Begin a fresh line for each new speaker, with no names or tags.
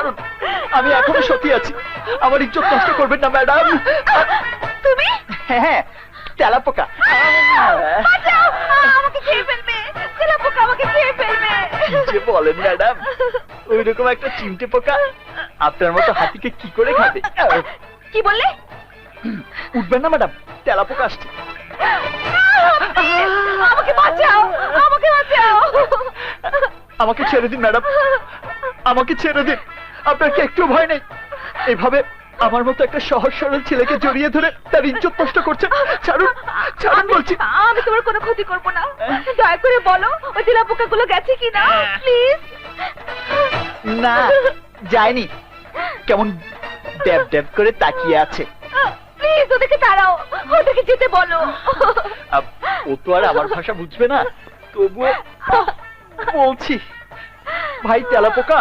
ছাড়ুন আমি এখনও সত্যি আছি। আমার ইজ্জত নষ্ট করবেন না ম্যাডাম।
তুমি?
হ্যাঁ হ্যাঁ তেলা পোকা।
বাঁচাও! আমাকে খেয়ে ফেলবে। তেলাপোকা আমাকে খেয়ে ফেলবে।
কি যে বলেন ম্যাডাম ওই রকম একটা চিমটে পোকা আপনার মতো হাতিকে কি করে খাবে?
কি বললে?
উঠবেন না ম্যাডাম তেলা পোকা আসছে।
আমাকে বাঁচাও! আমাকে বাঁচাও!
আমাকে ছেড়ে দিন ম্যাডাম আমাকে ছেড়ে দিন। আপনার কি একটু ভয় নেই? এভাবে আমার মতো একটা সহজ সরল ছেলেকে জড়িয়ে ধরে তার ইজ্জত নষ্ট করছেন ছাড়ুন ছাড়ুন বলছি।
আমি তোমার কোনো ক্ষতি করব না। দয়া করে বলো ওই তেলাপোকা গুলো গেছে কিনা? প্লিজ
না যায়নি। কেমন ড্যাব ড্যাব করে তাকিয়ে আছে।
প্লিজ ওদেরকে তাড়াও। ওদেরকে যেতে বলো।
ও তো আর আমার ভাষা বুঝবে না। তবুও বলছি ভাই তেলাপোকা